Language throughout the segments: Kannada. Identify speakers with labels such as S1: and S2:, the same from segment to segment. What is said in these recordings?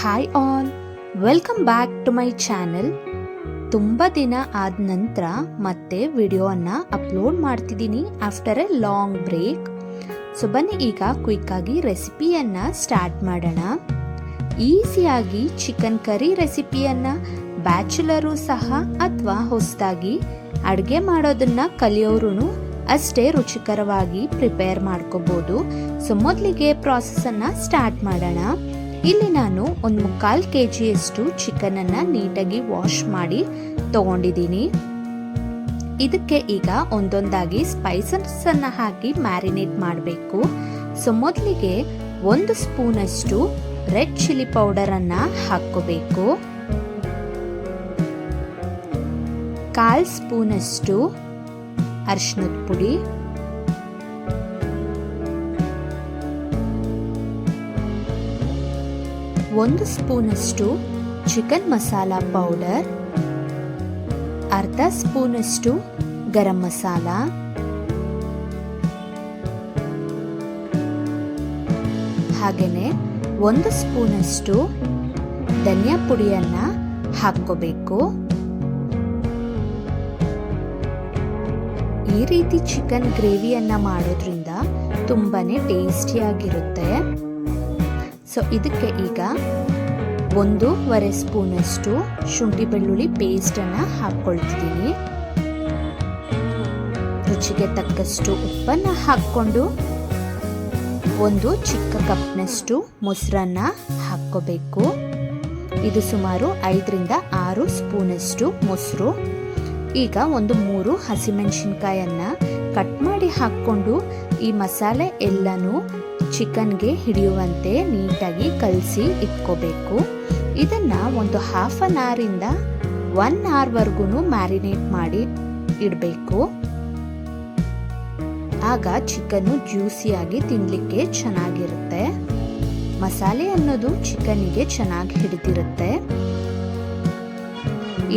S1: Hi all welcome back to my channel ತುಂಬ ದಿನ ಆದ ನಂತರ ಮತ್ತೆ ವಿಡಿಯೋನ ಅಪ್ಲೋಡ್ ಮಾಡ್ತಿದ್ದೀನಿ after a long break so ಬನ್ನಿ ಈಗ ಕ್ವಿಕ್ಕಾಗಿ ರೆಸಿಪಿಯನ್ನು ಸ್ಟಾರ್ಟ್ ಮಾಡೋಣ. ಈಸಿಯಾಗಿ ಚಿಕನ್ ಕರಿ ರೆಸಿಪಿಯನ್ನು ಬ್ಯಾಚುಲರು ಸಹ ಅಥವಾ ಹೊಸದಾಗಿ ಅಡುಗೆ ಮಾಡೋದನ್ನು ಕಲಿಯೋರು ಅಷ್ಟೇ ರುಚಿಕರವಾಗಿ ಪ್ರಿಪೇರ್ ಮಾಡ್ಕೋಬೋದು. ಸೊ ಮೊದಲಿಗೆ ಪ್ರಾಸೆಸನ್ನು ಸ್ಟಾರ್ಟ್ ಮಾಡೋಣ. ಇಲ್ಲಿ ನಾನು ಒಂದು ಮುಕ್ಕಾಲು ಕೆ ಜಿಯಷ್ಟು ಚಿಕನನ್ನು ನೀಟಾಗಿ ವಾಶ್ ಮಾಡಿ ತಗೊಂಡಿದ್ದೀನಿ. ಇದಕ್ಕೆ ಈಗ ಒಂದೊಂದಾಗಿ ಸ್ಪೈಸಸನ್ನು ಹಾಕಿ ಮ್ಯಾರಿನೇಟ್ ಮಾಡಬೇಕು. ಸೊ, ಮೊದಲಿಗೆ ಒಂದು ಸ್ಪೂನಷ್ಟು ರೆಡ್ ಚಿಲ್ಲಿ ಪೌಡರನ್ನು ಹಾಕ್ಕೋಬೇಕು. ಕಾಲು ಸ್ಪೂನಷ್ಟು ಅರಿಶಿನದ ಪುಡಿ. ಒಂದು ಸ್ಪೂನಷ್ಟು ಚಿಕನ್ ಮಸಾಲ ಪೌಡರ್, ಅರ್ಧ ಸ್ಪೂನಷ್ಟು ಗರಂ ಮಸಾಲ, ಹಾಗೆಯೇ ಒಂದು ಸ್ಪೂನಷ್ಟು ಧನಿಯಾ ಪುಡಿಯನ್ನು ಹಾಕ್ಕೋಬೇಕು. ಈ ರೀತಿ ಚಿಕನ್ ಗ್ರೇವಿಯನ್ನು ಮಾಡೋದ್ರಿಂದ ತುಂಬಾ ಟೇಸ್ಟಿಯಾಗಿರುತ್ತೆ. ಸೊ ಇದಕ್ಕೆ ಈಗ ಒಂದೂವರೆ ಸ್ಪೂನಷ್ಟು ಶುಂಠಿ ಬೆಳ್ಳುಳ್ಳಿ ಪೇಸ್ಟನ್ನು ಹಾಕ್ಕೊಳ್ತಿದ್ದೀನಿ. ರುಚಿಗೆ ತಕ್ಕಷ್ಟು ಉಪ್ಪನ್ನು ಹಾಕ್ಕೊಂಡು ಒಂದು ಚಿಕ್ಕ ಕಪ್ನಷ್ಟು ಮೊಸರನ್ನ ಹಾಕ್ಕೋಬೇಕು. ಇದು ಸುಮಾರು ಐದರಿಂದ ಆರು ಸ್ಪೂನಷ್ಟು ಮೊಸರು. ಈಗ ಒಂದು ಮೂರು ಹಸಿಮೆಣಸಿನ್ಕಾಯನ್ನು ಕಟ್ ಮಾಡಿ ಹಾಕ್ಕೊಂಡು ಈ ಮಸಾಲೆ ಎಲ್ಲನೂ ಚಿಕನ್ಗೆ ಹಿಡಿಯುವಂತೆ ನೀಟಾಗಿ ಕಲಸಿ ಇಟ್ಕೋಬೇಕು. ಇದನ್ನು ಒಂದು ಹಾಫ್ ಅನ್ ಅವರಿಂದ ಒನ್ ಅವರ್ವರೆಗೂ ಮ್ಯಾರಿನೇಟ್ ಮಾಡಿ ಇಡಬೇಕು. ಆಗ ಚಿಕನ್ನು ಜ್ಯೂಸಿಯಾಗಿ ತಿನ್ನಲಿಕ್ಕೆ ಚೆನ್ನಾಗಿರುತ್ತೆ. ಮಸಾಲೆ ಅನ್ನೋದು ಚಿಕನ್ನಿಗೆ ಚೆನ್ನಾಗಿ ಹಿಡಿದಿರುತ್ತೆ.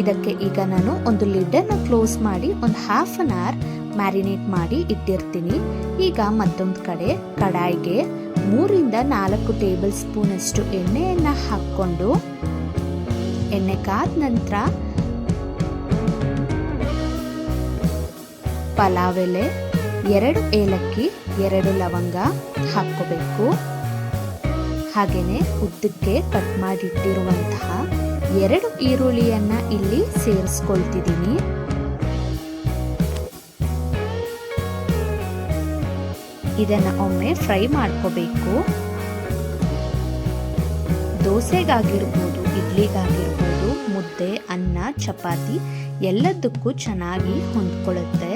S1: ಇದಕ್ಕೆ ಈಗ ನಾನು ಒಂದು ಲಿಡ್ಡನ್ನು ಕ್ಲೋಸ್ ಮಾಡಿ ಒಂದು ಹಾಫ್ ಅನ್ ಅವರ್ ಮ್ಯಾರಿನೇಟ್ ಮಾಡಿ ಇಟ್ಟಿರ್ತೀನಿ. ಈಗ ಮತ್ತೊಂದು ಕಡೆ ಕಡಾಯಿಗೆ ಮೂರಿಂದ ನಾಲ್ಕು ಟೇಬಲ್ ಸ್ಪೂನಷ್ಟು ಎಣ್ಣೆಯನ್ನು ಹಾಕ್ಕೊಂಡು ಎಣ್ಣೆ ಕಾದ ನಂತರ ಪಲಾವ್ ಎಲೆ ಎರಡು ಏಲಕ್ಕಿ, ಎರಡು ಲವಂಗ ಹಾಕ್ಕೋಬೇಕು. ಹಾಗೆಯೇ ಉದ್ದಕ್ಕೆ ಕಟ್ ಮಾಡಿಟ್ಟಿರುವಂತಹ ಎರಡು ಈರುಳ್ಳಿಯನ್ನು ಇಲ್ಲಿ ಸೇರಿಸ್ಕೊಳ್ತಿದ್ದೀನಿ. ಇದನ್ನ ಒಮ್ಮೆ ಫ್ರೈ ಮಾಡ್ಕೋಬೇಕು. ದೋಸೆಗಾಗಿರ್ಬೋದು, ಇಡ್ಲಿಗಾಗಿರ್ಬೋದು, ಮುದ್ದೆ, ಅನ್ನ, ಚಪಾತಿ ಎಲ್ಲದಕ್ಕೂ ಚೆನ್ನಾಗಿ ಹೊಂದ್ಕೊಳ್ಳುತ್ತೆ.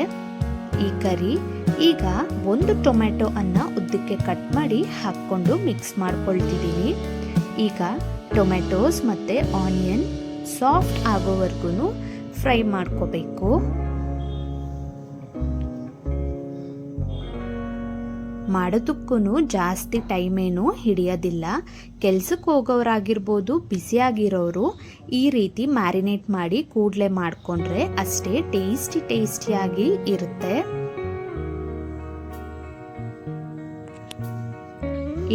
S1: ಈ ಕರಿ ಈಗ ಒಂದು ಟೊಮೆಟೊ ಅನ್ನ ಉದ್ದಕ್ಕೆ ಕಟ್ ಮಾಡಿ ಹಾಕ್ಕೊಂಡು ಮಿಕ್ಸ್ ಮಾಡ್ಕೊಳ್ತಿದ್ದೀನಿ. ಈಗ ಟೊಮೆಟೊಸ್ ಮತ್ತು ಆನಿಯನ್ ಸಾಫ್ಟ್ ಆಗೋವರೆಗೂ ಫ್ರೈ ಮಾಡ್ಕೋಬೇಕು. ಮಾಡೋದಕ್ಕೂ ಜಾಸ್ತಿ ಟೈಮೇನು ಹಿಡಿಯೋದಿಲ್ಲ. ಕೆಲ್ಸಕ್ಕೆ ಹೋಗೋರಾಗಿರ್ಬೋದು ಬಿಸಿಯಾಗಿರೋರು ಈ ರೀತಿ ಮ್ಯಾರಿನೇಟ್ ಮಾಡಿ ಕೂಡಲೇ ಮಾಡಿಕೊಂಡ್ರೆ ಅಷ್ಟೇ ಟೇಸ್ಟಿ ಟೇಸ್ಟಿಯಾಗಿ ಇರುತ್ತೆ.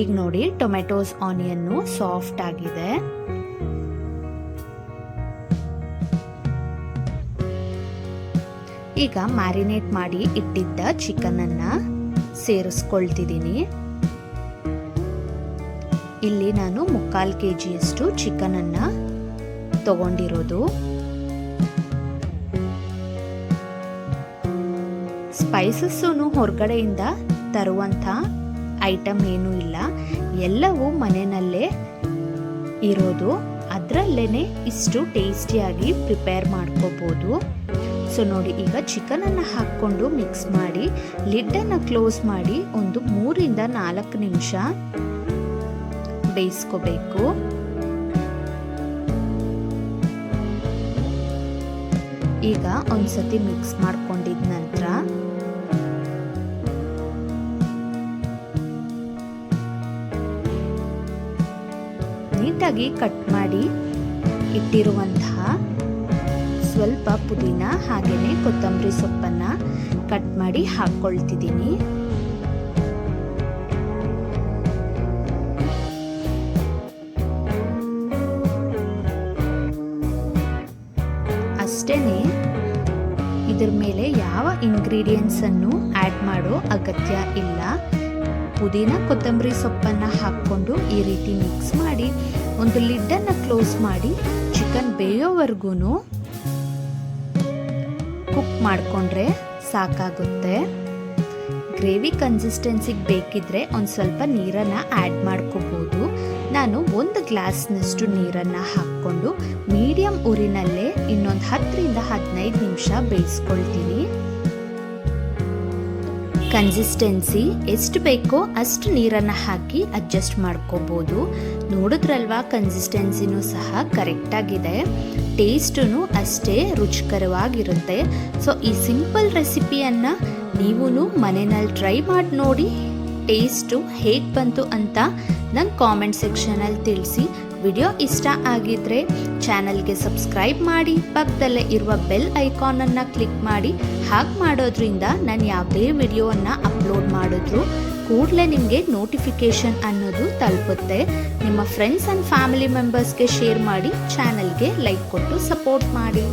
S1: ಈಗ ನೋಡಿ ಟೊಮೆಟೊಸ್, ಆನಿಯನ್ನು ಸಾಫ್ಟ್ ಆಗಿದೆ. ಈಗ ಮ್ಯಾರಿನೇಟ್ ಮಾಡಿ ಇಟ್ಟಿದ್ದ ಚಿಕನ್ ಅನ್ನ ಸೇರಿಸ್ಕೊಳ್ತಿದ್ದೀನಿ. ಇಲ್ಲಿ ನಾನು ಮುಕ್ಕಾಲು ಕೆ ಜಿಯಷ್ಟು ಚಿಕನನ್ನು ತಗೊಂಡಿರೋದು. ಸ್ಪೈಸಸ್ಸೂ ಹೊರಗಡೆಯಿಂದ ತರುವಂಥ ಐಟಮ್ ಏನೂ ಇಲ್ಲ. ಎಲ್ಲವೂ ಮನೆಯಲ್ಲೇ ಇರೋದು. ಅದರಲ್ಲೇ ಇಷ್ಟು ಟೇಸ್ಟಿಯಾಗಿ ಪ್ರಿಪೇರ್ ಮಾಡ್ಕೋಬೋದು. ಸೊ ನೋಡಿ, ಈಗ ಚಿಕನನ್ನು ಹಾಕ್ಕೊಂಡು ಮಿಕ್ಸ್ ಮಾಡಿ ಲಿಡ್ಡನ್ನು ಕ್ಲೋಸ್ ಮಾಡಿ, ಒಂದು ಮೂರಿಂದ ನಾಲ್ಕು ನಿಮಿಷ ಬೇಯಿಸ್ಕೋಬೇಕು. ಈಗ ಒಂದ್ಸತಿ ಮಿಕ್ಸ್ ಮಾಡ್ಕೊಂಡಿದ ನಂತರ ನೀಟಾಗಿ ಕಟ್ ಮಾಡಿ ಇಟ್ಟಿರುವಂತಹ ಸ್ವಲ್ಪ ಪುದೀನ ಹಾಗೆಯೇ ಕೊತ್ತಂಬರಿ ಸೊಪ್ಪನ್ನು ಕಟ್ ಮಾಡಿ ಹಾಕ್ಕೊಳ್ತಿದ್ದೀನಿ. ಅಷ್ಟೇ ಇದ್ರ ಮೇಲೆ ಯಾವ ಇಂಗ್ರೀಡಿಯೆಂಟ್ಸನ್ನು ಆ್ಯಡ್ ಮಾಡೋ ಅಗತ್ಯ ಇಲ್ಲ. ಪುದೀನ, ಕೊತ್ತಂಬರಿ ಸೊಪ್ಪನ್ನು ಹಾಕ್ಕೊಂಡು ಈ ರೀತಿ ಮಿಕ್ಸ್ ಮಾಡಿ, ಒಂದು ಲಿಡ್ಡನ್ನು ಕ್ಲೋಸ್ ಮಾಡಿ ಚಿಕನ್ ಬೇಯೋವರೆಗೂ ಮಾಡಿಕೊಂಡ್ರೆ ಸಾಕಾಗುತ್ತೆ. ಗ್ರೇವಿ ಕನ್ಸಿಸ್ಟೆನ್ಸಿಗೆ ಬೇಕಿದ್ರೆ ಒಂದು ಸ್ವಲ್ಪ ನೀರನ್ನು ಆ್ಯಡ್ ಮಾಡ್ಕೋಬೋದು. ನಾನು ಒಂದು ಗ್ಲಾಸ್ನಷ್ಟು ನೀರನ್ನು ಹಾಕ್ಕೊಂಡು ಮೀಡಿಯಮ್ ಊರಿನಲ್ಲೇ ಇನ್ನೊಂದು ಹತ್ತರಿಂದ ಹದಿನೈದು ನಿಮಿಷ ಬೇಯಿಸ್ಕೊಳ್ತೀನಿ. ಕನ್ಸಿಸ್ಟೆನ್ಸಿ ಎಷ್ಟು ಬೇಕೋ ಅಷ್ಟು ನೀರನ್ನು ಹಾಕಿ ಅಡ್ಜಸ್ಟ್ ಮಾಡ್ಕೋಬೋದು. ನೋಡಿದ್ರಲ್ವಾ? ಕನ್ಸಿಸ್ಟೆನ್ಸಿನೂ ಸಹ ಕರೆಕ್ಟಾಗಿದೆ ಟೇಸ್ಟೂ ಅಷ್ಟೇ ರುಚಿಕರವಾಗಿರುತ್ತೆ. ಸೊ ಈ ಸಿಂಪಲ್ ರೆಸಿಪಿಯನ್ನು ನೀವೂ ಮನೆಯಲ್ಲಿ ಟ್ರೈ ಮಾಡಿ ನೋಡಿ ಟೇಸ್ಟು ಹೇಗೆ ಬಂತು ಅಂತ ನಂಗೆ ಕಾಮೆಂಟ್ ಸೆಕ್ಷನಲ್ಲಿ ತಿಳಿಸಿ. ವಿಡಿಯೋ ಇಷ್ಟ ಆಗಿದ್ರೆ ಚಾನಲ್ಗೆ ಸಬ್ಸ್ಕ್ರೈಬ್ ಮಾಡಿ, ಪಕ್ಕದಲ್ಲೇ ಇರುವ ಬೆಲ್ ಐಕಾನನ್ನು ಕ್ಲಿಕ್ ಮಾಡಿ. ಹಾಗೆ ಮಾಡೋದ್ರಿಂದ ನಾನು ಯಾವುದೇ ವಿಡಿಯೋವನ್ನು ಅಪ್ಲೋಡ್ ಮಾಡಿದ್ರು ಕೂಡಲೇ ನಿಮಗೆ ನೋಟಿಫಿಕೇಷನ್ ಅನ್ನೋದು ತಲುಪುತ್ತೆ. ನಿಮ್ಮ ಫ್ರೆಂಡ್ಸ್ ಆ್ಯಂಡ್ ಫ್ಯಾಮಿಲಿ ಮೆಂಬರ್ಸ್ಗೆ ಶೇರ್ ಮಾಡಿ, ಚಾನಲ್ಗೆ ಲೈಕ್ ಕೊಟ್ಟು ಸಪೋರ್ಟ್ ಮಾಡಿ.